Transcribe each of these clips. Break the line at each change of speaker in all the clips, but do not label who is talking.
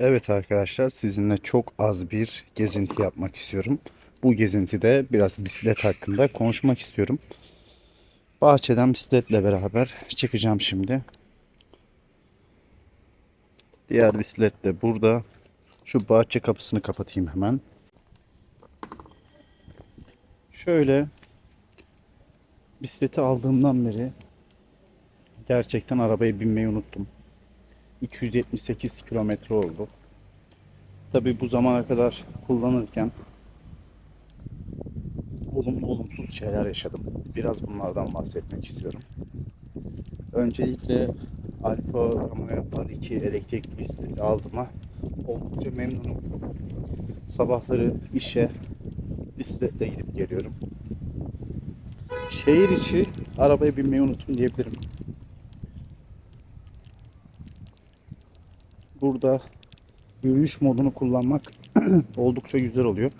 Evet arkadaşlar sizinle çok az bir gezinti yapmak istiyorum. Bu gezintide biraz bisiklet hakkında konuşmak istiyorum. Bahçeden bisikletle beraber çıkacağım şimdi. Diğer bisiklet de burada. Şu bahçe kapısını kapatayım hemen. Şöyle bisikleti aldığımdan beri gerçekten arabaya binmeyi unuttum. 278 kilometre oldu. Tabi bu zamana kadar kullanırken olumlu olumsuz şeyler yaşadım. Biraz bunlardan bahsetmek istiyorum. Öncelikle Alfa Romeo R2 elektrikli bisikleti aldığıma oldukça memnunum. Sabahları işe bisikletle gidip geliyorum. Şehir içi arabaya binmeyi unuttum diyebilirim. Burada yürüyüş modunu kullanmak oldukça güzel oluyor.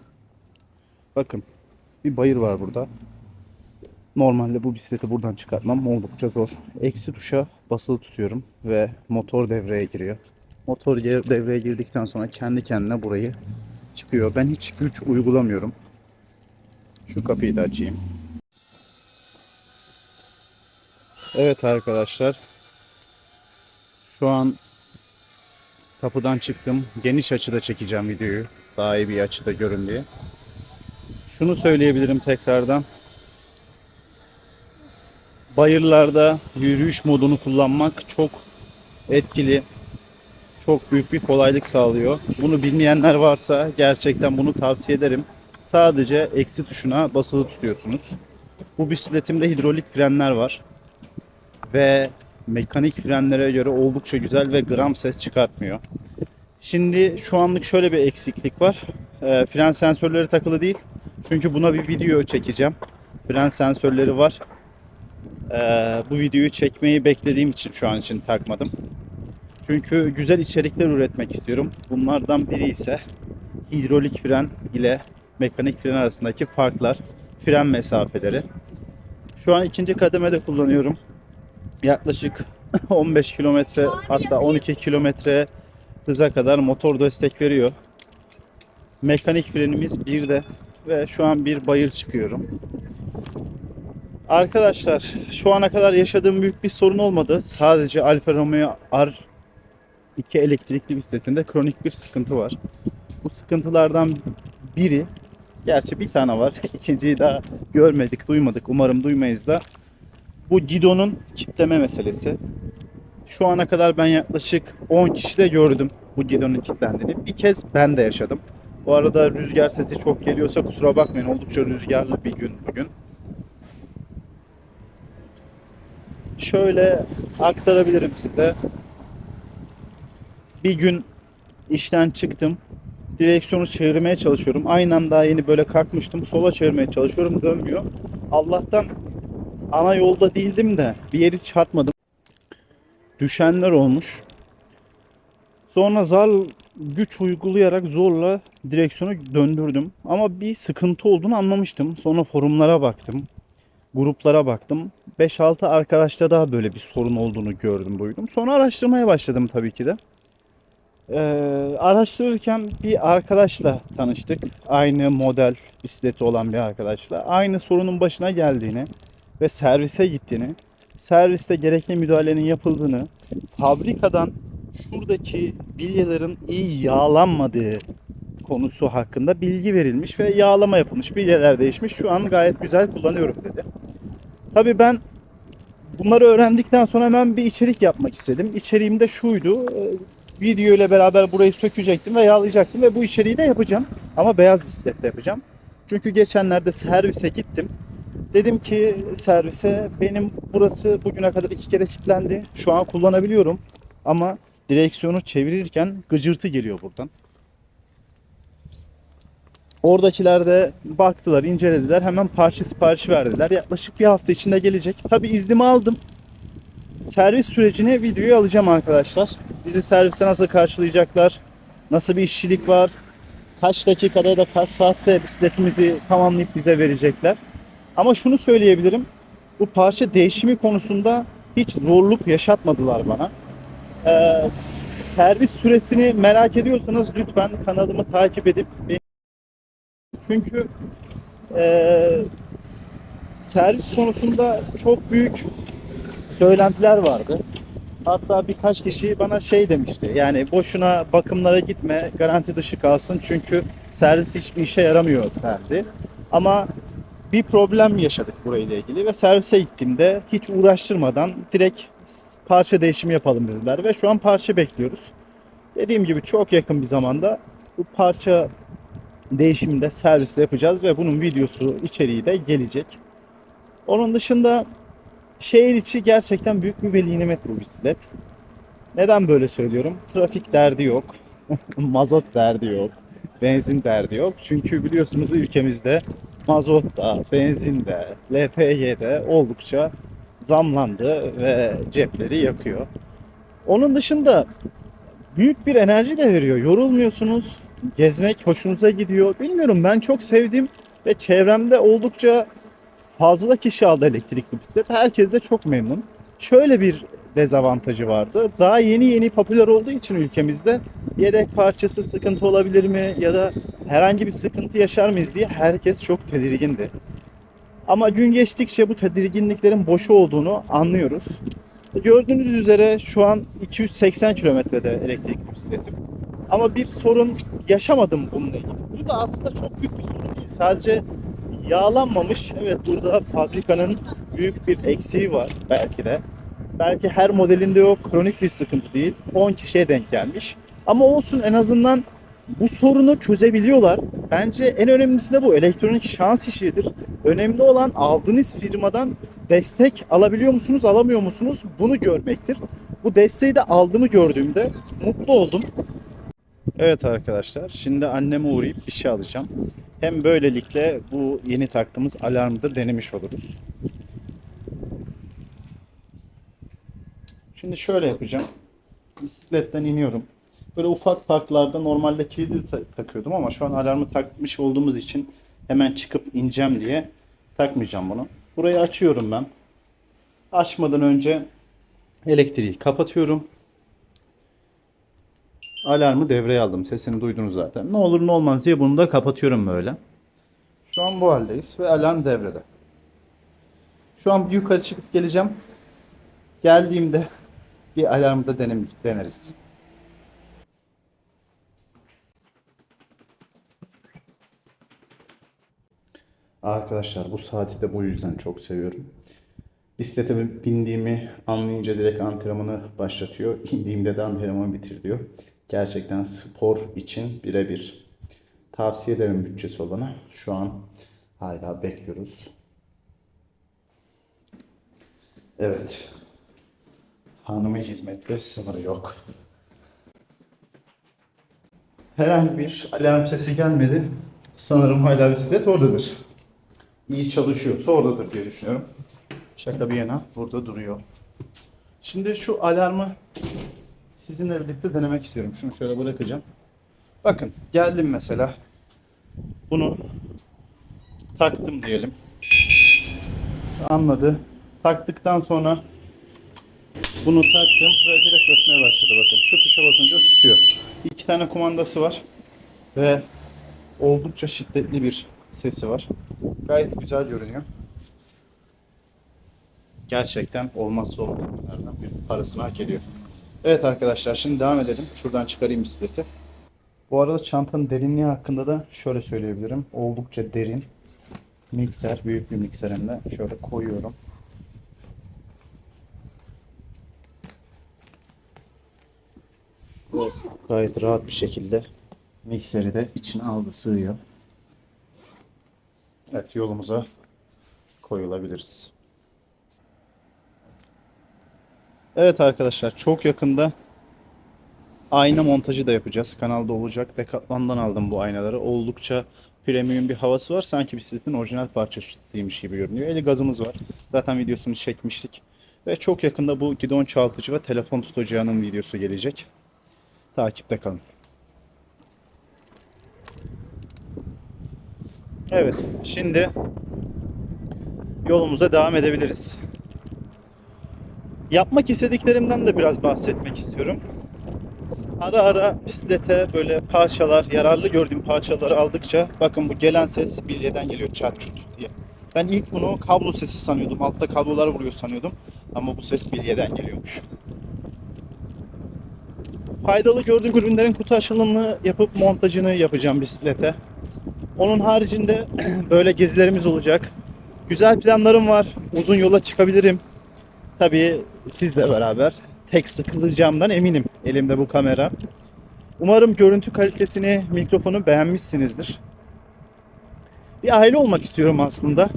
Bakın bir bayır var burada. Normalde bu bisikleti buradan çıkartmam oldukça zor. Eksi tuşa basılı tutuyorum ve motor devreye giriyor. Motor devreye girdikten sonra kendi kendine burayı çıkıyor. Ben hiç güç uygulamıyorum. Şu kapıyı da açayım. Evet arkadaşlar. Şu an Kapıdan çıktım. Geniş açıda çekeceğim videoyu. Daha iyi bir açıda görün diye. Şunu söyleyebilirim tekrardan. Bayırlarda yürüyüş modunu kullanmak çok etkili. Çok büyük bir kolaylık sağlıyor. Bunu bilmeyenler varsa gerçekten bunu tavsiye ederim. Sadece eksi tuşuna basılı tutuyorsunuz. Bu bisikletimde hidrolik frenler var. Ve mekanik frenlere göre oldukça güzel ve gram ses çıkartmıyor. Şimdi şu anlık şöyle bir eksiklik var. Ee, fren sensörleri takılı değil. Çünkü buna bir video çekeceğim. Fren sensörleri var. Ee, bu videoyu çekmeyi beklediğim için şu an için takmadım. Çünkü güzel içerikler üretmek istiyorum. Bunlardan biri ise hidrolik fren ile mekanik fren arasındaki farklar, fren mesafeleri. Şu an ikinci kademede kullanıyorum yaklaşık 15 kilometre hatta 12 kilometre hıza kadar motor destek veriyor. Mekanik frenimiz bir de ve şu an bir bayır çıkıyorum. Arkadaşlar şu ana kadar yaşadığım büyük bir sorun olmadı. Sadece Alfa Romeo R2 elektrikli bisikletinde kronik bir sıkıntı var. Bu sıkıntılardan biri Gerçi bir tane var. İkinciyi daha görmedik, duymadık. Umarım duymayız da bu gidonun kitleme meselesi. Şu ana kadar ben yaklaşık 10 kişide gördüm bu gidonun kilitlendiğini. Bir kez ben de yaşadım. Bu arada rüzgar sesi çok geliyorsa kusura bakmayın. Oldukça rüzgarlı bir gün bugün. Şöyle aktarabilirim size. Bir gün işten çıktım. Direksiyonu çevirmeye çalışıyorum. Aynı anda yeni böyle kalkmıştım. Sola çevirmeye çalışıyorum. Dönmüyor. Allah'tan ana yolda değildim de bir yeri çarpmadım. Düşenler olmuş. Sonra zar güç uygulayarak zorla direksiyonu döndürdüm. Ama bir sıkıntı olduğunu anlamıştım. Sonra forumlara baktım. Gruplara baktım. 5-6 arkadaşta daha böyle bir sorun olduğunu gördüm, duydum. Sonra araştırmaya başladım tabii ki de. Ee, araştırırken bir arkadaşla tanıştık. Aynı model bisikleti olan bir arkadaşla. Aynı sorunun başına geldiğini, ve servise gittiğini, serviste gerekli müdahalenin yapıldığını, fabrikadan şuradaki bilyelerin iyi yağlanmadığı konusu hakkında bilgi verilmiş ve yağlama yapılmış, bilyeler değişmiş. Şu an gayet güzel kullanıyorum dedi. Tabii ben bunları öğrendikten sonra hemen bir içerik yapmak istedim. İçeriğim de şuydu. e, Video ile beraber burayı sökecektim ve yağlayacaktım ve bu içeriği de yapacağım. Ama beyaz bisikletle yapacağım. Çünkü geçenlerde servise gittim. Dedim ki servise benim burası bugüne kadar iki kere kilitlendi. Şu an kullanabiliyorum. Ama direksiyonu çevirirken gıcırtı geliyor buradan. Oradakiler de baktılar, incelediler. Hemen parça siparişi verdiler. Yaklaşık bir hafta içinde gelecek. Tabi iznimi aldım. Servis sürecini videoya alacağım arkadaşlar. Bizi serviste nasıl karşılayacaklar? Nasıl bir işçilik var? Kaç dakikada da kaç saatte bisikletimizi tamamlayıp bize verecekler? Ama şunu söyleyebilirim. Bu parça değişimi konusunda hiç zorluk yaşatmadılar bana. Ee, servis süresini merak ediyorsanız lütfen kanalımı takip edip beni- çünkü eee, servis konusunda çok büyük söylentiler vardı. Hatta birkaç kişi bana şey demişti. Yani boşuna bakımlara gitme, garanti dışı kalsın çünkü servis hiçbir işe yaramıyor derdi. Ama bir problem yaşadık burayla ilgili ve servise gittiğimde hiç uğraştırmadan direkt parça değişimi yapalım dediler ve şu an parça bekliyoruz. Dediğim gibi çok yakın bir zamanda bu parça değişiminde serviste yapacağız ve bunun videosu içeriği de gelecek. Onun dışında şehir içi gerçekten büyük bir veli nimet bu bisiklet. Neden böyle söylüyorum? Trafik derdi yok. Mazot derdi yok. Benzin derdi yok. Çünkü biliyorsunuz ülkemizde mazot da, benzin de, LPG de oldukça zamlandı ve cepleri yakıyor. Onun dışında büyük bir enerji de veriyor. Yorulmuyorsunuz. Gezmek hoşunuza gidiyor. Bilmiyorum ben çok sevdim ve çevremde oldukça fazla kişi aldı elektrikli bisiklet. Herkes de çok memnun. Şöyle bir dezavantajı vardı. Daha yeni yeni popüler olduğu için ülkemizde yedek parçası sıkıntı olabilir mi ya da herhangi bir sıkıntı yaşar mıyız diye herkes çok tedirgindi. Ama gün geçtikçe bu tedirginliklerin boşu olduğunu anlıyoruz. Gördüğünüz üzere şu an 280 kilometrede elektrikli bisikletim. Ama bir sorun yaşamadım bununla ilgili. Bu da aslında çok büyük bir sorun değil. Sadece yağlanmamış. Evet burada fabrikanın büyük bir eksiği var belki de. Belki her modelinde yok. Kronik bir sıkıntı değil. 10 kişiye denk gelmiş. Ama olsun en azından bu sorunu çözebiliyorlar. Bence en önemlisi de bu. Elektronik şans işidir. Önemli olan aldığınız firmadan destek alabiliyor musunuz, alamıyor musunuz? Bunu görmektir. Bu desteği de aldığımı gördüğümde mutlu oldum. Evet arkadaşlar, şimdi anneme uğrayıp bir şey alacağım. Hem böylelikle bu yeni taktığımız alarmı da denemiş oluruz. Şimdi şöyle yapacağım. Bisikletten iniyorum. Böyle ufak parklarda normalde kilidi ta- takıyordum ama şu an alarmı takmış olduğumuz için hemen çıkıp ineceğim diye takmayacağım bunu. Burayı açıyorum ben. Açmadan önce elektriği kapatıyorum. Alarmı devreye aldım. Sesini duydunuz zaten. Ne olur ne olmaz diye bunu da kapatıyorum böyle. Şu an bu haldeyiz ve alarm devrede. Şu an yukarı çıkıp geleceğim. Geldiğimde bir alarmı da denem- deneriz. Arkadaşlar bu saati de bu yüzden çok seviyorum. Bisiklete bindiğimi anlayınca direkt antrenmanı başlatıyor. İndiğimde de antrenmanı bitir diyor. Gerçekten spor için birebir. Tavsiye ederim bütçesi olana. Şu an hala bekliyoruz. Evet. Hanıma hizmette sınırı yok. Herhangi bir alarm sesi gelmedi. Sanırım hala bisiklet oradadır. İyi çalışıyorsa oradadır diye düşünüyorum. Şaka bir yana burada duruyor. Şimdi şu alarmı sizinle birlikte denemek istiyorum. Şunu şöyle bırakacağım. Bakın geldim mesela. Bunu taktım diyelim. Anladı. Taktıktan sonra bunu taktım ve direkt ötmeye başladı bakın. Şu tuşa basınca susuyor. İki tane kumandası var. Ve oldukça şiddetli bir sesi var. Gayet güzel görünüyor. Gerçekten olmazsa olmaz ürünlerden bir parasını hak ediyor. Evet arkadaşlar şimdi devam edelim. Şuradan çıkarayım bisikleti. Bu arada çantanın derinliği hakkında da şöyle söyleyebilirim. Oldukça derin. Mikser, büyük bir mikser hem de. Şöyle koyuyorum. Gayet rahat bir şekilde mikseri de içine aldı sığıyor. Evet yolumuza koyulabiliriz. Evet arkadaşlar çok yakında ayna montajı da yapacağız. Kanalda olacak. Decathlon'dan aldım bu aynaları. Oldukça premium bir havası var. Sanki bisikletin orijinal parçasıymış gibi görünüyor. Eli gazımız var. Zaten videosunu çekmiştik. Ve çok yakında bu gidon çoğaltıcı ve telefon tutacağının videosu gelecek. Takipte kalın. Evet, şimdi yolumuza devam edebiliriz. Yapmak istediklerimden de biraz bahsetmek istiyorum. Ara ara bisiklete böyle parçalar, yararlı gördüğüm parçaları aldıkça bakın bu gelen ses bilyeden geliyor çat çut diye. Ben ilk bunu kablo sesi sanıyordum. Altta kablolar vuruyor sanıyordum. Ama bu ses bilyeden geliyormuş. Faydalı gördüğüm ürünlerin kutu açılımını yapıp montajını yapacağım bisiklete. Onun haricinde böyle gezilerimiz olacak. Güzel planlarım var. Uzun yola çıkabilirim. Tabii sizle beraber. Tek sıkılacağımdan eminim elimde bu kamera. Umarım görüntü kalitesini, mikrofonu beğenmişsinizdir. Bir aile olmak istiyorum aslında.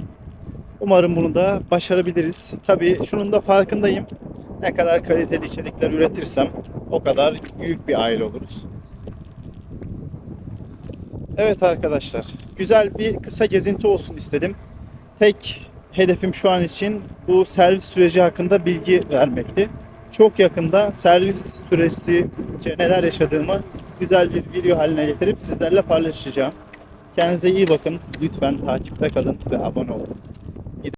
Umarım bunu da başarabiliriz. Tabii şunun da farkındayım. Ne kadar kaliteli içerikler üretirsem o kadar büyük bir aile oluruz. Evet arkadaşlar, güzel bir kısa gezinti olsun istedim. Tek hedefim şu an için bu servis süreci hakkında bilgi vermekti. Çok yakında servis süresi neler yaşadığımı güzel bir video haline getirip sizlerle paylaşacağım. Kendinize iyi bakın. Lütfen takipte kalın ve abone olun.